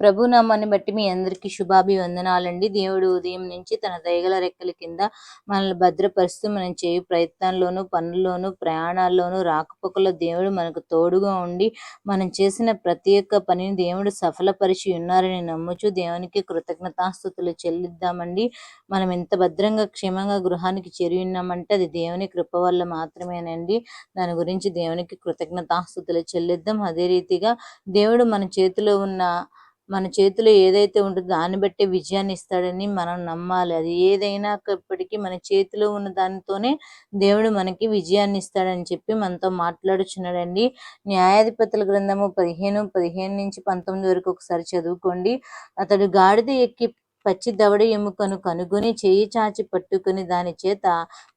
ప్రభునామాన్ని బట్టి మీ అందరికీ శుభాభివందనాలండి. దేవుడు ఉదయం నుంచి తన దయగల రెక్కల కింద మనల్ని భద్రపరుస్తూ మనం చేయు ప్రయత్నాల్లోనూ పనుల్లోనూ ప్రయాణాల్లోనూ రాకపోకలో దేవుడు మనకు తోడుగా ఉండి మనం చేసిన ప్రతి ఒక్క పనిని దేవుడు సఫలపరిచి ఉన్నారని నమ్ముచు దేవునికి కృతజ్ఞతాస్థుతులు చెల్లిద్దామండి. మనం ఎంత భద్రంగా క్షేమంగా గృహానికి చేరి ఉన్నామంటే అది దేవుని కృప వల్ల మాత్రమేనండి. దాని గురించి దేవునికి కృతజ్ఞతాస్థుతులు చెల్లిద్దాం. అదే రీతిగా దేవుడు మన చేతిలో ఉన్న మన చేతిలో ఏదైతే ఉంటుందో దాన్ని బట్టి విజయాన్ని ఇస్తాడని మనం నమ్మాలి. అది ఏదైనా ఇప్పటికీ మన చేతిలో ఉన్న దానితోనే దేవుడు మనకి విజయాన్ని ఇస్తాడని చెప్పి మనతో మాట్లాడుచున్నాడండి. న్యాయాధిపతుల గ్రంథము పదిహేను పదిహేను నుంచి పంతొమ్మిది వరకు ఒకసారి చదువుకోండి. అతడు గాడిద ఎక్కి పచ్చి దవడ ఎముకను కనుగొని చేయి చాచి పట్టుకుని దాని చేత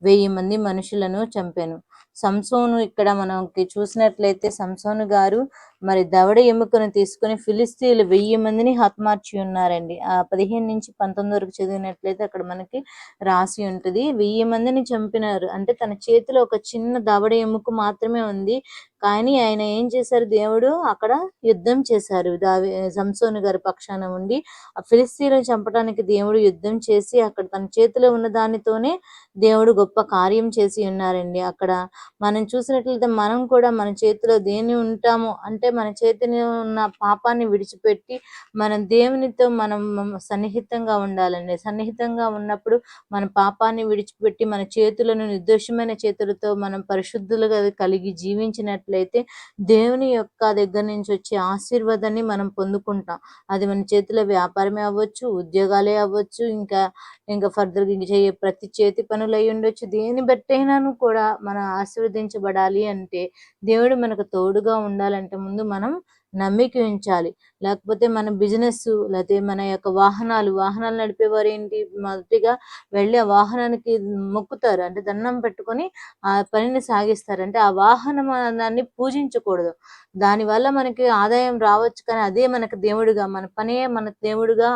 వెయ్యి మంది మనుషులను చంపాను. సంసోను ఇక్కడ మనకి చూసినట్లయితే సంసోను గారు మరి దవడ ఎముకను తీసుకుని ఫిలిస్తీన్లు వెయ్యి మందిని హతమార్చి ఉన్నారండి. ఆ పదిహేను నుంచి పంతొమ్మిది వరకు చదివినట్లయితే అక్కడ మనకి రాసి ఉంటుంది. వెయ్యి మందిని చంపినారు. అంటే తన చేతిలో ఒక చిన్న దవడ ఎముక మాత్రమే ఉంది. కానీ ఆయన ఏం చేశారు? దేవుడు అక్కడ యుద్ధం చేశారు. దావి సంసోను గారి పక్షాన ఉండి ఆ ఫిలిస్తీన్లను చంపడానికి దేవుడు యుద్ధం చేసి అక్కడ తన చేతిలో ఉన్న దానితోనే దేవుడు గొప్ప కార్యం చేసి ఉన్నారండి. అక్కడ మనం చూసినట్లయితే మనం కూడా మన చేతిలో దేని ఉంటామో అంటే మన చేతిని ఉన్న పాపాన్ని విడిచిపెట్టి మనం దేవునితో మనం సన్నిహితంగా ఉండాలండి. సన్నిహితంగా ఉన్నప్పుడు మన పాపాన్ని విడిచిపెట్టి మన చేతులను నిర్దోషమైన చేతులతో మనం పరిశుద్ధులుగా కలిగి జీవించినట్లయితే దేవుని యొక్క దగ్గర నుంచి వచ్చే ఆశీర్వాదాన్ని మనం పొందుకుంటాం. అది మన చేతిలో వ్యాపారమే అవ్వచ్చు ఉద్యోగాలే అవ్వచ్చు ఇంకా ఇంకా ఫర్దర్ ఇంక చేయే ప్రతి చేతి పని పనులై ఉండొచ్చు. దేని బట్టైనాను కూడా మనం ఆశీర్వదించబడాలి అంటే దేవుడు మనకు తోడుగా ఉండాలంటే ముందు మనం నమ్మిక ఉంచాలి. లేకపోతే మన బిజినెస్ లేకపోతే మన యొక్క వాహనాలు వాహనాలు నడిపేవారు ఏంటి మొదటిగా వెళ్ళి ఆ వాహనానికి మొక్కుతారు. అంటే దండం పెట్టుకొని ఆ పనిని సాగిస్తారు. అంటే ఆ వాహనం దాన్ని పూజించకూడదు. దానివల్ల మనకి ఆదాయం రావచ్చు కానీ అదే మనకు దేవుడిగా మన పనే మన దేవుడుగా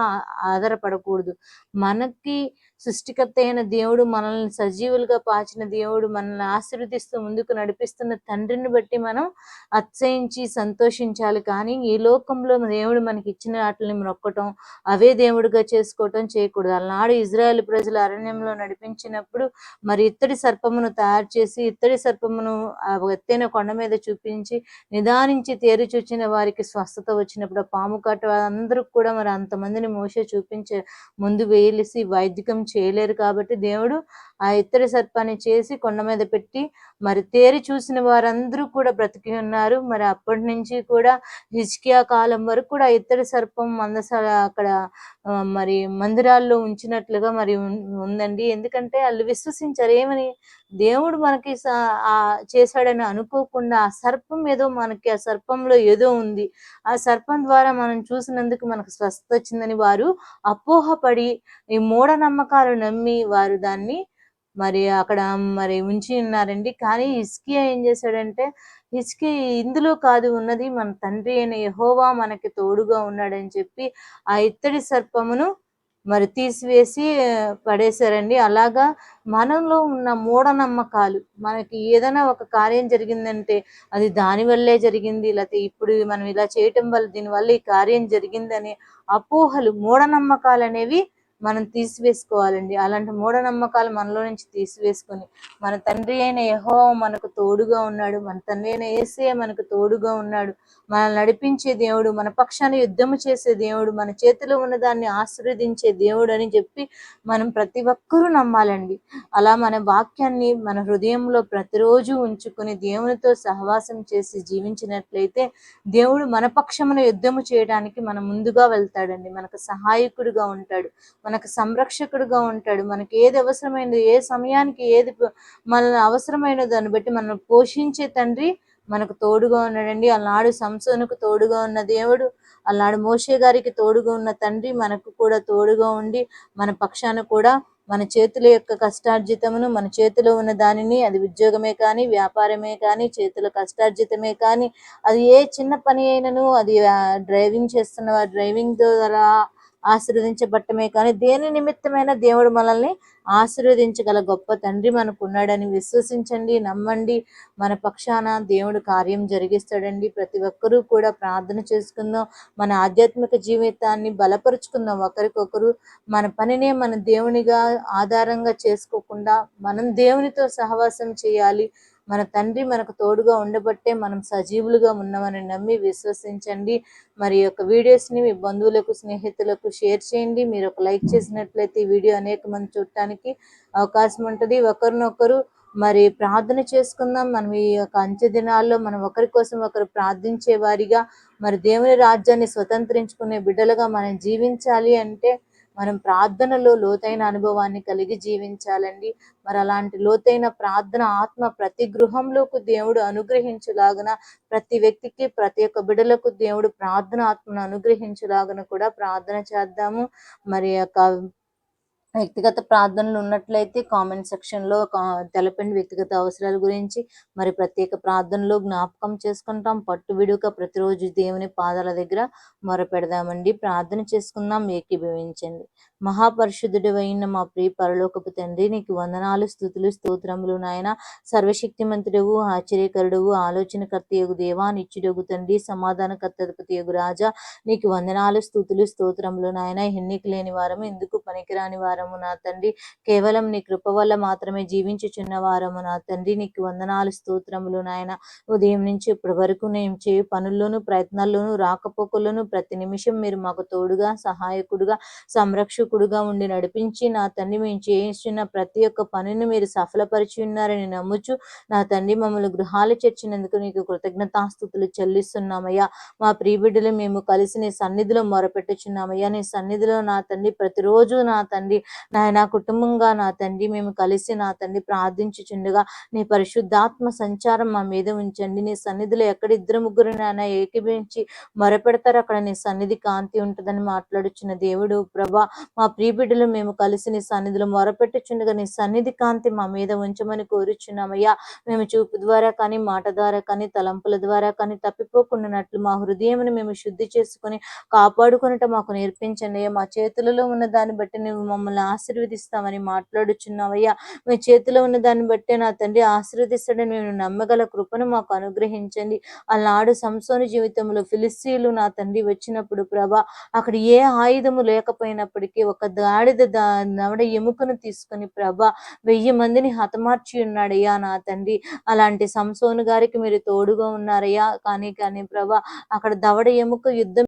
ఆధారపడకూడదు. మనకి సృష్టికర్త అయిన దేవుడు మనల్ని సజీవులుగా పాచిన దేవుడు మనల్ని ఆశీర్వదిస్తూ ముందుకు నడిపిస్తున్న తండ్రిని బట్టి మనం అత్సయించి సంతోషించాలి. కానీ ఈ లోకంలో దేవుడు మనకి ఇచ్చిన వాటిని మొక్కటం అవే దేవుడిగా చేసుకోవటం చేయకూడదు. అలనాడు ఇజ్రాయెల్ ప్రజలు అరణ్యంలో నడిపించినప్పుడు మరి ఇత్తడి సర్పమును తయారు చేసి ఇత్తడి సర్పమును ఎత్తైన కొండ మీద చూపించి నిదానించి తేరు చూచిన వారికి స్వస్థత వచ్చినప్పుడు పాము కాట అందరూ కూడా మరి అంతమందిని మోసే చూపించే ముందు వేలిసి వైద్యకం చేయలేరు కాబట్టి దేవుడు ఆ ఇత్తడి సర్పాన్ని చేసి కొండ మీద పెట్టి మరి తేరి చూసిన వారందరూ కూడా బ్రతికి ఉన్నారు. మరి అప్పటి నుంచి కూడా హిజ్కియా కాలం వరకు కూడా ఇత్తడి సర్పం మందసాల అక్కడ మరి మందిరాల్లో ఉంచినట్లుగా మరి ఉందండి. ఎందుకంటే వాళ్ళు విశ్వసించారు. ఏమని? దేవుడు మనకి చేశాడని అనుకోకుండా ఆ సర్పం ఏదో మనకి ఆ సర్పంలో ఏదో ఉంది. ఆ సర్పం ద్వారా మనం చూసినందుకు మనకు స్వస్థత వచ్చిందని వారు అపోహపడి ఈ మూఢనమ్మకాలు నమ్మి వారు దాన్ని మరి అక్కడ మరి ఉంచి ఉన్నారండి. కానీ హిస్కియా ఏం చేశాడంటే హిస్కి ఇందులో కాదు ఉన్నది మన తండ్రి అయిన యహోవా మనకి తోడుగా ఉన్నాడని చెప్పి ఆ ఇత్తడి సర్పమును మరి తీసివేసి పడేశారండి. అలాగా మనలో ఉన్న మూఢనమ్మకాలు మనకి ఏదైనా ఒక కార్యం జరిగిందంటే అది దానివల్లే జరిగింది లేకపోతే ఇప్పుడు మనం ఇలా చేయటం వల్ల దీనివల్ల ఈ కార్యం జరిగిందని అపోహలు మూఢనమ్మకాలు అనేవి మనం తీసివేసుకోవాలండి. అలాంటి మూఢనమ్మకాలు మనలో నుంచి తీసివేసుకొని మన తండ్రి అయిన యహో మనకు తోడుగా ఉన్నాడు మన తండ్రి అయిన ఏసే మనకు తోడుగా ఉన్నాడు మనల్ని నడిపించే దేవుడు మన పక్షాన్ని యుద్ధము చేసే దేవుడు మన చేతిలో ఉన్న దాన్ని ఆశీర్వదించే దేవుడు అని చెప్పి మనం ప్రతి ఒక్కరూ నమ్మాలండి. అలా మన వాక్యాన్ని మన హృదయంలో ప్రతిరోజు ఉంచుకొని దేవునితో సహవాసం చేసి జీవించినట్లయితే దేవుడు మన పక్షమున యుద్ధము చేయడానికి మన ముందుగా వెళ్తాడండి. మనకు సహాయకుడిగా ఉంటాడు. మనకు సంరక్షకుడుగా ఉంటాడు. మనకి ఏది అవసరమైనది ఏ సమయానికి ఏది మనల్ని అవసరమైన దాన్ని బట్టి మనం పోషించే తండ్రి మనకు తోడుగా ఉన్నాడండి. అలనాడు సంసోనుకు తోడుగా ఉన్న దేవుడు అలనాడు మోషే గారికి తోడుగా ఉన్న తండ్రి మనకు కూడా తోడుగా ఉండి మన పక్షాన కూడా మన చేతుల యొక్క కష్టార్జితమును మన చేతిలో ఉన్న దానిని అది ఉద్యోగమే కానీ వ్యాపారమే కానీ చేతుల కష్టార్జితమే కానీ అది ఏ చిన్న పని అయినను అది డ్రైవింగ్ చేస్తున్న డ్రైవింగ్ ద్వారా ఆశీర్వదించబట్టమే కానీ దేని నిమిత్తమైన దేవుడు మనల్ని ఆశీర్వదించగల గొప్ప తండ్రి మనకు ఉన్నాడని విశ్వసించండి నమ్మండి. మన పక్షాన దేవుడు కార్యం జరిగిస్తాడండి. ప్రతి ఒక్కరూ కూడా ప్రార్థన చేసుకుందాం. మన ఆధ్యాత్మిక జీవితాన్ని బలపరుచుకుందాం. ఒకరికొకరు మన పనినే మన దేవునిగా ఆధారంగా చేసుకోకుండా మనం దేవునితో సహవాసం చేయాలి. మన తండ్రి మనకు తోడుగా ఉండబట్టే మనం సజీవులుగా ఉన్నామని నమ్మి విశ్వసించండి. మరి యొక్క వీడియోస్ని మీ బంధువులకు స్నేహితులకు షేర్ చేయండి. మీరు ఒక లైక్ చేసినట్లయితే ఈ వీడియో అనేక మంది చూడటానికి అవకాశం ఉంటుంది. ఒకరినొకరు మరి ప్రార్థన చేసుకుందాం. మనం ఈ యొక్క అంచె దినాల్లో మనం ఒకరి కోసం ఒకరు ప్రార్థించే వారిగా మరి దేవుని రాజ్యాన్ని స్వతంత్రించుకునే బిడ్డలుగా మనం జీవించాలి అంటే మనం ప్రార్థనలో లోతైన అనుభవాన్ని కలిగి జీవించాలండి. మరి అలాంటి లోతైన ప్రార్థన ఆత్మ ప్రతి గృహంలోకి దేవుడు అనుగ్రహించులాగన ప్రతి వ్యక్తికి ప్రతి ఒక్క బిడలకు దేవుడు ప్రార్థన ఆత్మను అనుగ్రహించులాగన కూడా ప్రార్థన చేద్దాము. మరి యొక్క వ్యక్తిగత ప్రార్థనలు ఉన్నట్లయితే కామెంట్ సెక్షన్లో తెలపండి వ్యక్తిగత అవసరాల గురించి. మరి ప్రత్యేక ప్రార్థనలు జ్ఞాపకం చేసుకుంటాం. పట్టు విడుక ప్రతిరోజు దేవుని పాదాల దగ్గర మొరపెడదామండి. ప్రార్థన చేసుకుందాం. ఏకీభవించండి. మహాపరిశుద్ధుడు అయిన మా ప్రియ పరలోకపు తండ్రి నీకు వందనాలు స్థుతులు స్తోత్రములు నాయన. సర్వశక్తిమంతుడవు ఆశ్చర్యకరుడవు ఆలోచనకర్త యొగు దేవా నిత్యుడగు తండ్రి సమాధానకర్తపతి యొగు రాజా. నీకు వందనాలు స్థుతులు స్తోత్రములు నాయన. ఎన్నిక లేని వారము ఎందుకు పనికిరాని వారము నా తండ్రి. కేవలం నీ కృప వల్ల మాత్రమే జీవించుచున్న వారము నా తండ్రి. నీకు వందనాలు స్తోత్రములు నాయన. ఉదయం నుంచి ఇప్పటి వరకు నేను చేయు పనుల్లోనూ ప్రయత్నాల్లోనూ రాకపోకల్లోనూ ప్రతి నిమిషం మీరు మాకు తోడుగా సహాయకుడుగా సంరక్ష రక్షకుడుగా ఉండి నడిపించి నా తండ్రి మేము చేయించిన ప్రతి ఒక్క పనిని మీరు సఫలపరిచి ఉన్నారని నమ్ముచు నా తండ్రి మమ్మల్ని గృహాలు చేర్చినందుకు నీకు కృతజ్ఞతాస్థుతులు చెల్లిస్తున్నామయ్యా. మా ప్రియబిడ్డలు మేము కలిసి నీ సన్నిధిలో మొరపెట్టుచున్నామయ్యా. నీ సన్నిధిలో నా తండ్రి ప్రతిరోజు నా తండ్రి నా కుటుంబంగా నా తండ్రి మేము కలిసి నా తండ్రి ప్రార్థించుచుండగా నీ పరిశుద్ధాత్మ సంచారం మా మీద ఉంచండి. నీ సన్నిధిలో ఎక్కడ ఇద్దరు ముగ్గురు నాయన ఏకీభించి మొరపెడతారు అక్కడ నీ సన్నిధి కాంతి ఉంటుందని మాట్లాడుచున్న దేవుడు ప్రభా మా ప్రియబిడ్డలు మేము కలిసి నీ సన్నిధిలో మొరపెట్టుచుండగా నీ సన్నిధి కాంతి మా మీద ఉంచమని కోరుచున్నామయ్యా. మేము చూపు ద్వారా కానీ మాట ద్వారా కానీ తలంపుల ద్వారా కానీ తప్పిపోకుండానట్లు మా హృదయంని మేము శుద్ధి చేసుకుని కాపాడుకునట మాకు నేర్పించండి మా చేతులలో ఉన్న దాన్ని బట్టి నువ్వు మమ్మల్ని ఆశీర్వదిస్తామని మాట్లాడుచున్నావయ్యా మీ చేతిలో ఉన్న దాన్ని బట్టి నా తండ్రి ఆశీర్వదిస్తాడని మేము నమ్మగల కృపను మాకు అనుగ్రహించండి. అలనాడు సంసోని జీవితంలో ఫిలిస్తీన్లు నా తండ్రి వచ్చినప్పుడు ప్రభా అక్కడ ఏ ఆయుధము లేకపోయినప్పటికీ ఒక గాడిద దవడ ఎముకను తీసుకుని ప్రభ వెయ్యి మందిని హతమార్చి ఉన్నాడయ్యా నా తండ్రి. అలాంటి సంసోను గారికి మీరు తోడుగా ఉన్నారయ్యా. కానీ కానీ ప్రభ అక్కడ దవడ ఎముక యుద్ధం